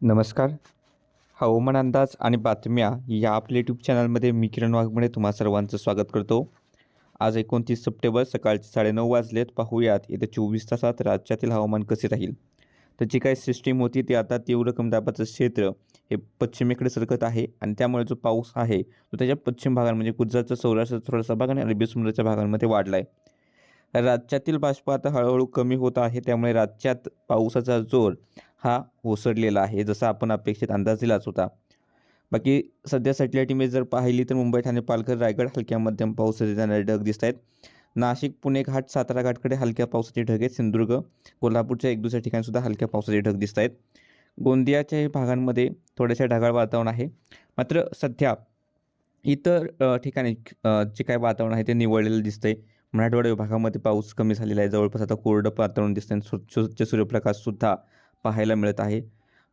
नमस्कार. हवामान अंदाज आणि बातम्या या आपल्या यूट्यूब चॅनलमध्ये मी किरण वाघमोडे तुम्हा सर्वांचं स्वागत करतो. आज एकोणतीस सप्टेंबर सकाळचे साडेनऊ वाजलेत. पाहूयात येत्या चोवीस तासात राज्यातील हवामान कसे राहील? तर जी काही सिस्टीम होती ती आता तीव्र कमी दाबाचं क्षेत्र हे पश्चिमेकडे सरकत आहे आणि त्यामुळे जो पाऊस आहे तो त्याच्या पश्चिम भागांमध्ये म्हणजे गुजरातचा सौराष्ट्र थोडासा भाग आणि अरबी समुद्राच्या भागांमध्ये वाढला आहे राज्यातील बाष्प आता हळूहळू कमी होत आहे. त्यामुळे राज्यात पावसाचा जोर हा ओसरलेला आहे जसा आपण अपेक्षित अंदाज दिलाच होता. बाकी सध्या सॅटेलाईट इमेज जर पाहिली तर मुंबई ठाणे पालघर रायगड हलक्या मध्यम पावसाचे जाणारे ढग दिसत आहेत. नाशिक पुणे घाट सातारा घाटकडे हलक्या पावसाचे ढग आहेत. सिंधुदुर्ग कोल्हापूरच्या एक दुसऱ्या ठिकाणीसुद्धा हलक्या पावसाचे ढग दिसत आहेत. गोंदियाच्या भागांमध्ये थोड्याशा ढगाळ वातावरण आहे. मात्र सध्या इतर ठिकाणी जे काय वातावरण आहे ते निवळलेलं दिसतंय. मराठवाडा विभागामध्ये पाऊस कमी झालेला आहे. जवळपास आता कोरडं वातावरण दिसतंय. स्वच्छ स्वच्छ सूर्यप्रकाशसुद्धा पाहायला मिळत आहे.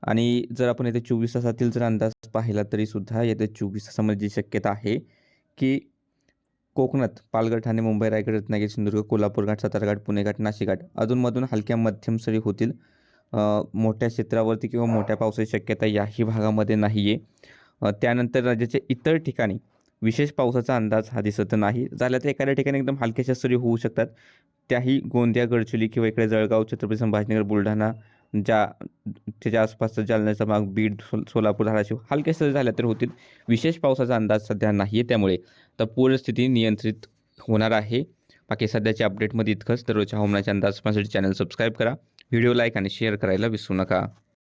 आणि जर आपण येत्या चोवीस तासातील जर अंदाज पाहिला तरीसुद्धा येत्या चोवीस तासामध्ये जी शक्यता आहे की कोकणात पालघर ठाणे मुंबई रायगड रत्नागिरी सिंधुदुर्ग कोल्हापूर घाट सातारघाट पुणे घाट नाशिक घाट अधूनमधून हलक्या मध्यम सरी होतील. मोठ्या क्षेत्रावरती किंवा मोठ्या पावसाची शक्यता याही भागामध्ये नाही आहे त्यानंतर राज्याच्या इतर ठिकाणी विशेष पावसाचा अंदाज हा दिसत नाही. झाल्या तर एखाद्या ठिकाणी एकदम हलक्याशा सरी होऊ शकतात. त्याही गोंदिया गडचिरोली किंवा इकडे जळगाव छत्रपती संभाजीनगर बुलढाणा ज्या त्याच्या आसपासचा जालन्याचा भाग बीड सो सोलापूर धाराशिव हलक्या सरी झाल्या तर होतील. विशेष पावसाचा अंदाज सध्या नाही आहे त्यामुळे. तर पूरस्थिती नियंत्रित होणार आहे. बाकी सध्याच्या अपडेटमध्ये इतकंच. दररोजच्या हवामानाच्या अंदाज पाहण्यासाठी चॅनल सबस्क्राईब करा. व्हिडिओ लाईक आणि शेअर करायला विसरू नका.